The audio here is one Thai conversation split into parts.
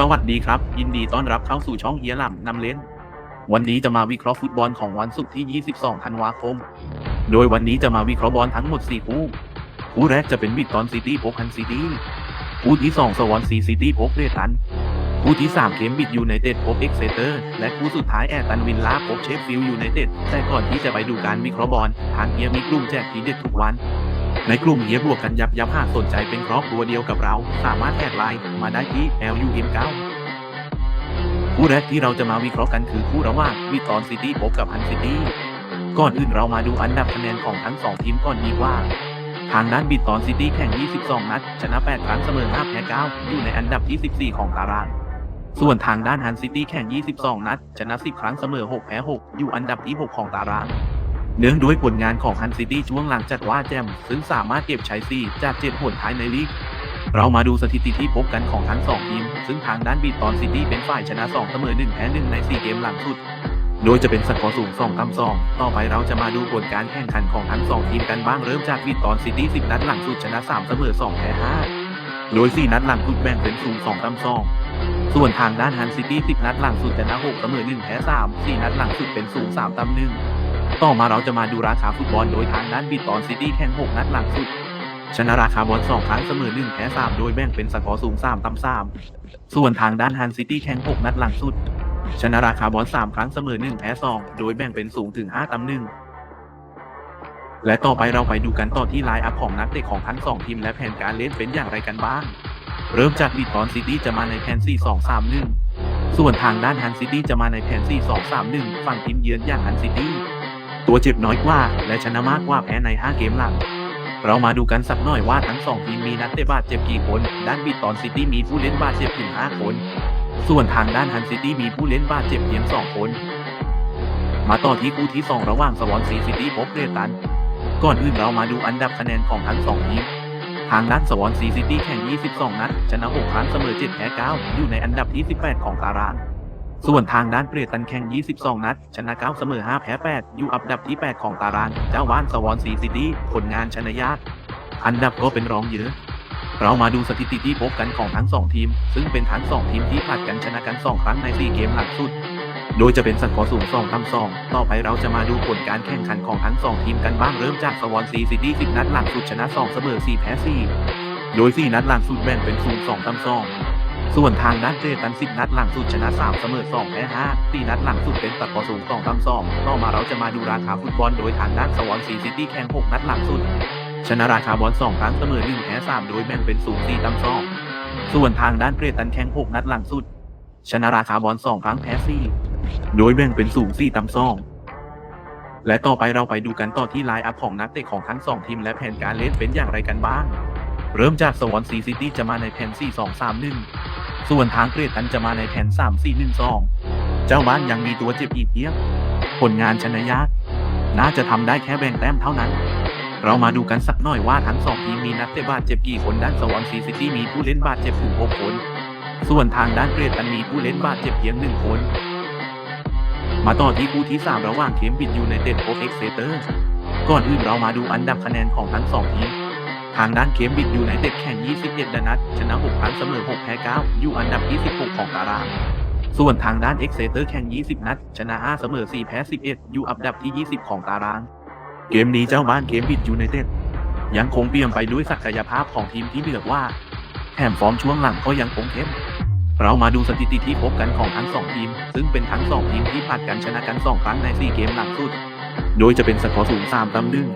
สวัสดีครับ ยินดีต้อนรับเข้าสู่ช่องเฮียหล่ำนำเล่น วันนี้จะมาวิเคราะห์ฟุตบอลของวันศุกร์ที่ 22 ธันวาคม โดยวันนี้จะมาวิเคราะห์บอลทั้งหมด 4 คู่ คู่แรกจะเป็นวิกตอนซิตี้พบฮันซิตี้คู่ที่ 2 สวอนซีซิตี้พบเรตัน คู่ที่ 3 เคมบิดยูไนเต็ดพบเอ็กเซเตอร์ และคู่สุดท้ายแอตันวินลาพบเชฟฟิลด์ยูไนเต็ด แต่ก่อนที่จะไปดูการวิเคราะห์บอลทางเฮียมีกลุ่มแจกทีเด็ดทุกวัน ในกลุ่มเฮียบวกกันยับยับหากสนใจเป็นครอบครัวเดียวกับเรา สามารถแอดไลน์มาได้ที่ LUM9 คู่แรกที่เราจะมาวิเคราะห์กันคือคู่ระหว่างวิตอนซิตี้พบกับฮันซิตี้ก่อนอื่นเรามาดูอันดับคะแนนของทั้ง 2 ทีมก่อนดีกว่า ทางด้านบิตอนซิตี้แข่ง 22 นัด ชนะ 8 ครั้งเสมอ5แพ้9อยู่ในอันดับที่ 14 ของตาราง ส่วนทางด้านฮันซิตี้แข่ง 22 นัด ชนะ 10 ครั้งเสมอ 6 แพ้ 6 อยู่อันดับที่ 6 ของตาราง เนื่องด้วยผลงานของฮันซิตี้ช่วงหลังจัดว่าแจม ซึ่งสามารถเก็บชัยซีจากเจ็ดหนท้ายในลีก เรามาดูสถิติที่พบกันของทั้ง2ทีม ซึ่งทางด้านบีตอนซิตี้เป็นฝ่ายชนะ2เสมอ1แพ้1ใน 4 เกมหลังสุด โดยจะเป็นสกอร์สูง2ต่ำ2ต่อไปเราจะมาดูผลการแข่งขันของทั้ง2ทีมกันบ้างเริ่มจากบีตอนซิตี้10 นัดหลังสุดชนะ3เสมอ2แพ้5โดย 4 นัดหลังสุดแบ่งเป็นสูง2ต่ำ2ส่วนทางด้านฮันซิตี้10 นัดหลังสุดชนะ6เสมอ1แพ้3 4 นัดหลังสุดเป็นสูง3ต่ำ1 ต่อมาเราจะมาดูราคาฟุตบอลโดยทางด้านบีตอนซิตี้แข่ง 6 นัดหลังสุด ชนะราคาบอล2ครั้งเสมอ1แพ้3โดยแบ่งเป็นสกอร์สูง 3ต่ำ3ส่วนทางด้านฮันซิตี้แข่ง 6 นัดหลังสุด ชนะราคาบอล3ครั้งเสมอ1แพ้2โดยแบ่งเป็นสูงถึง 5ต่ำ1และต่อไปเราไปดูกันต่อที่ไลน์อัพของนักเตะของทั้ง 2 ทีมและแผนการเล่นเป็นอย่างไรกันบ้าง เริ่มจากบีตอนซิตี้จะมาในแผน4-2-3-1ส่วนทางด้านฮันซิตี้จะมาในแผน4-2-3-1ฝั่งทีมเยือนอย่างฮันซิตี้ ตัวเจ็บน้อยกว่า และชนะมากกว่าแพ้ใน 5 เกมหลังเรามาดูกันสักหน่อยว่าทั้ง 2 ทีมมีนักเตะบาดเจ็บกี่คน ด้านบีตอนซิตี้มีผู้เล่นบาดเจ็บถึง 5 คน ส่วนทางด้านฮันซิตี้มีผู้เล่นบาดเจ็บเพียง 2 คน มาต่อที่คู่ที่ 2 ระหว่างสวอนซีซิตี้พบเรตัน ก่อนอื่นเรามาดูอันดับคะแนนของทั้ง 2 ทีมทางด้านสวอนซีซิตี้แข่ง 22 นัด ชนะ 6 ครั้ง เสมอ 7 แพ้ 9 อยู่ในอันดับที่ 18 ของตาราง ส่วนทางด้านเปรตันแข่ง 22 นัด ชนะ 9 เสมอ 5 แพ้ 8 อยู่อันดับที่ 8 ของตาราง เจ้าบ้านสวอนซีซิตี้ผลงานชนะยาก อันดับก็เป็นรองเยอะ เรามาดูสถิติที่พบกันของทั้ง 2 ทีม ซึ่งเป็นทั้ง 2 ทีมที่ผลัดกันชนะกัน 2 ครั้งใน 4 เกมหลังสุด โดยจะเป็นสกอร์สูง2ต่ำ2ต่อไปเราจะมาดูผลการแข่งขันของทั้ง 2 ทีมกันบ้าง เริ่มจากสวอนซีซิตี้10 นัดหลังสุดชนะ 2 เสมอ 4 แพ้ 4 โดย 4 นัดหลังสุดแบ่งเป็นสูง2ต่ำ2 ส่วนทางด้านเจตัน10นัดหลังสุดชนะ3เสมอ2แพ้5 4นัดหลังสุดเป็นสกอร์สูง2ต่ำ2ต่อมาเราจะมาดูราคาฟุตบอลโดยทางด้านสวอนซีซิตี้แข่ง6นัดหลังสุด ชนะราคาบอล2ครั้งเสมอ1แพ้3โดยแบ่งเป็นสูง4ต่ำ2ส่วนทางด้านเกรตันแข่ง6นัดหลังสุด ชนะราคาบอล2ครั้งแพ้4โดยแบ่งเป็นสูง4ต่ำ2และต่อไปเราไปดูกันต่อที่ไลน์อัพของนักเตะของทั้ง2ทีมและแผนการเล่นเป็นอย่างไรกันบ้าง เริ่มจากสวอนซีซิตี้จะมาในแผน4-2-3-1 ส่วนทางเกรตันจะมาในแผน 3-4-1-2 เจ้าบ้านยังมีตัวเจ็บอีกเพียงผลงานชนะยากน่าจะทำได้แค่แบ่งแต้มเท่านั้น เรามาดูกันสักหน่อยว่าทั้งสองทีมมีนักเตะบาดเจ็บกี่คนด้านสวอนซีซิตี้มีผู้เล่นบาดเจ็บถึง6คน ส่วนทางด้านเกรตันมีผู้เล่นบาดเจ็บเพียงหนึ่งคน มาต่อที่คู่ที่ 3 ระหว่างเคมบิดยูไนเต็ดโอเอ็กเซเตอร์ ก่อนอื่นเรามาดูอันดับคะแนนของทั้งสองทีม ทางด้านเคมบิดยูไนเต็ดแข่ง 21 นัด ชนะ 6 ครั้งเสมอ 6 แพ้ 9 อยู่อันดับที่16ของตาราง ส่วนทางด้านเอ็กเซเตอร์แข่ง 20 นัด ชนะ 5 เสมอ 4 แพ้ 11 อยู่อันดับที่ 20 ของตาราง เกมนี้เจ้าบ้านเคมบิดยูไนเต็ดยังคงเปี่ยมไปด้วยศักยภาพของทีมที่เหลือว่า แถมฟอร์มช่วงหลังก็ยังคงเข้ม เรามาดูสถิติที่พบกันของทั้ง 2 ทีม ซึ่งเป็นทั้ง 2 ทีมที่ผลัดกันชนะกัน 2 ครั้งใน 4 เกมหลังสุด โดยจะเป็นสกอร์สูง3ต่ำหนึ่ง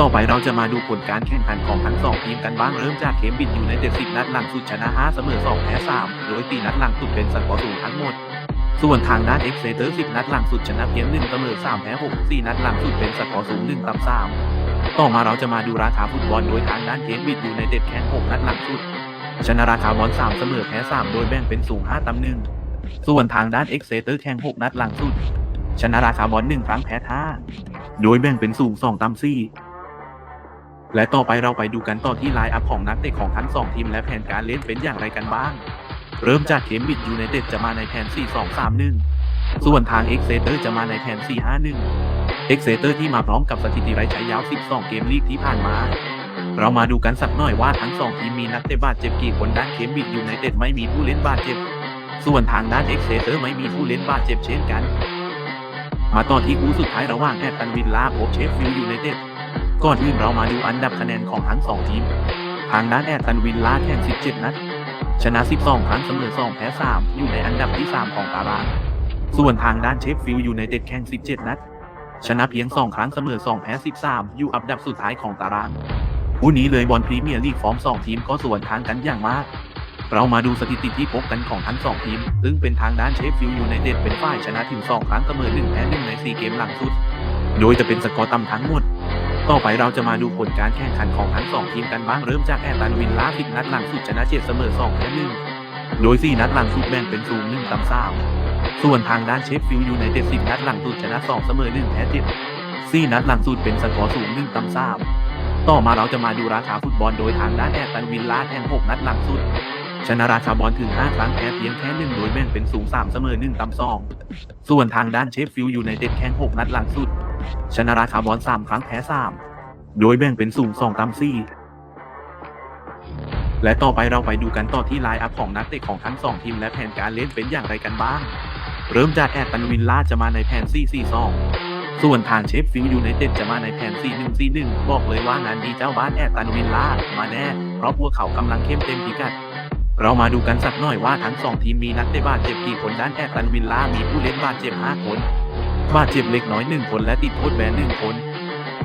ต่อไปเราจะมาดูผลการแข่งขันของทั้ง2ทีมกันบ้างเริ่มจากเคมบิดอยู่ใน70นัดหลังสุดชนะ5เสมอ2แพ้3โดย4นัดหลังสุดเป็นสกอร์สูงทั้งหมด ส่วนทางด้านเอ็กเซเตอร์10นัดหลังสุดชนะเพียง1เสมอ3แพ้6 4นัดหลังสุดเป็นสกอร์สูง1ต่ำ3ต่อมาเราจะมาดูราคาฟุตบอลโดยทางด้านเคมบิดอยู่ในเด็ดแข่ง6นัดหลังสุด ชนะราคาบอล3เสมอแพ้3โดยแบ่งเป็นสูง5ต่ำหนึ่งส่วนทางด้านเอ็กเซเตอร์แข่ง6นัดหลังสุด ชนะราคาบอล1ครั้งแพ้ท่าโดยแบ่งเป็นสูง2ต่ำ4 และต่อไปเราไปดูกันต่อที่ไลน์อัพของนักเตะของทั้ง 2 ทีมและแผนการเล่นเป็นอย่างไรกันบ้าง เริ่มจากเคมบิดยูไนเต็ดจะมาในแผน 4-2-3-1 ส่วนทางเอ็กเซเตอร์จะมาในแผน 4-5-1 เอ็กเซเตอร์ที่มาพร้อมกับสถิติไร้ใช้ยาว 12 เกมลีกที่ผ่านมา เรามาดูกันสักหน่อยว่าทั้ง 2 ทีมมีนักเตะบาดเจ็บกี่คนด้านเคมบิดยูไนเต็ดไม่มีผู้เล่นบาดเจ็บ ส่วนทางด้านเอ็กเซเตอร์ไม่มีผู้เล่นบาดเจ็บเช่นกัน มาต่อที่คู่สุดท้ายระหว่างแอตตันวิลล่าพบเชฟฟิลด์ยูไนเต็ด ก่อนอื่นเรามาดูอันดับคะแนนของทั้งสองทีม ทางด้านแอตตันวิลล่าแข่ง 17 นัด ชนะ 12 ครั้งเสมอ 2 แพ้ 3 อยู่ในอันดับที่ 3 ของตาราง ส่วนทางด้านเชฟฟิลด์อยูไนเต็ดแข่ง 17 นัด ชนะเพียง 2 ครั้งเสมอ 2 แพ้ 13 อยู่อันดับสุดท้ายของตารางคู่นี้เลยบอลพรีเมียร์ลีกฟอร์ม 2 ทีมก็ส่วนทางกันอย่างมาก เรามาดูสถิติที่พบกันของทั้ง 2 ทีม ซึ่งเป็นทางด้านเชฟฟิลด์ยูไนเต็ดเป็นฝ่ายชนะถึง 2 ครั้งเสมอ 1 แพ้ 1 ใน 4 เกมหลังสุด โดยจะเป็นสกอร์ต่ำทั้งหมด ต่อไปเราจะมาดูผลการแข่งขันของทั้ง2ทีมกันบ้างเริ่มจากแอตตันวิลล่า10นัดหลังสุดชนะ7เสมอ2แพ้1โดย4นัดหลังสุดแบ่งเป็นสูง1ต่ำ3ส่วนทางด้านเชฟฟิลด์ยูไนเต็ด10นัดหลังสุดชนะ2เสมอ1แพ้7 4นัดหลังสุดเป็นสกอร์สูง1ต่ำ3ต่อมาเราจะมาดูราคาฟุตบอลโดยทางด้านแอตตันวิลล่าแข่ง6นัดหลังสุดชนะราคาบอลถึง 5 ครั้งแพ้เพียงแค่1โดยแบ่งเป็นสูง3เสมอ1ต่ำ2ส่วนทางด้านเชฟฟิลด์ยูไนเต็ดแข่ง6นัดหลังสุด ชนะราคาบอล3ครั้งแพ้3โดยแบ่งเป็นสูง2ต่ำ4และต่อไปเราไปดูกันต่อที่ไลน์อัพของนักเตะของทั้ง2ทีมและแผนการเล่นเป็นอย่างไรกันบ้าง เริ่มจากแอตตันวิลล่าจะมาในแผน 4-4-2ส่วนทางเชฟฟิลด์ยูไนเต็ดจะมาในแผน 4-1-4-1 บอกเลยว่างานดีเจ้าบ้านแอตตันวิลล่ามาแน่ เพราะพวกเขากำลังเข้มเต็มพิกัด เรามาดูกันสักหน่อยว่าทั้งสองทีมมีนักเตะบาดเจ็บกี่คนด้านแอตตันวิลล่ามีผู้เล่นบาดเจ็บ 5 คน บาดเจ็บเล็กน้อย1คนและติดโทษแบน1คน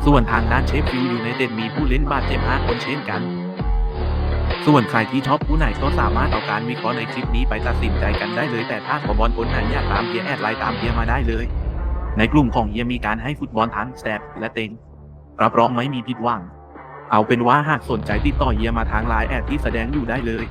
ส่วนทางด้านเชฟฟิลด์ยูไนเต็ดมีผู้เล่นบาดเจ็บ5คนเช่นกัน ส่วนใครที่ชอบผู้ไหนก็สามารถเอาการวิเคราะห์ในคลิปนี้ไปตัดสินใจกันได้เลย แต่ถ้าขอบอลคนไหนอยากตามเฮียแอดไลน์ตามเฮียมาได้เลย ในกลุ่มของเฮียมีการให้ฟุตบอลทั้งแซบและเต็งรับรองไม่มีผิดหวังเอาเป็นว่าหากสนใจติดต่อเฮียมาทางไลน์แอดที่แสดงอยู่ได้เลย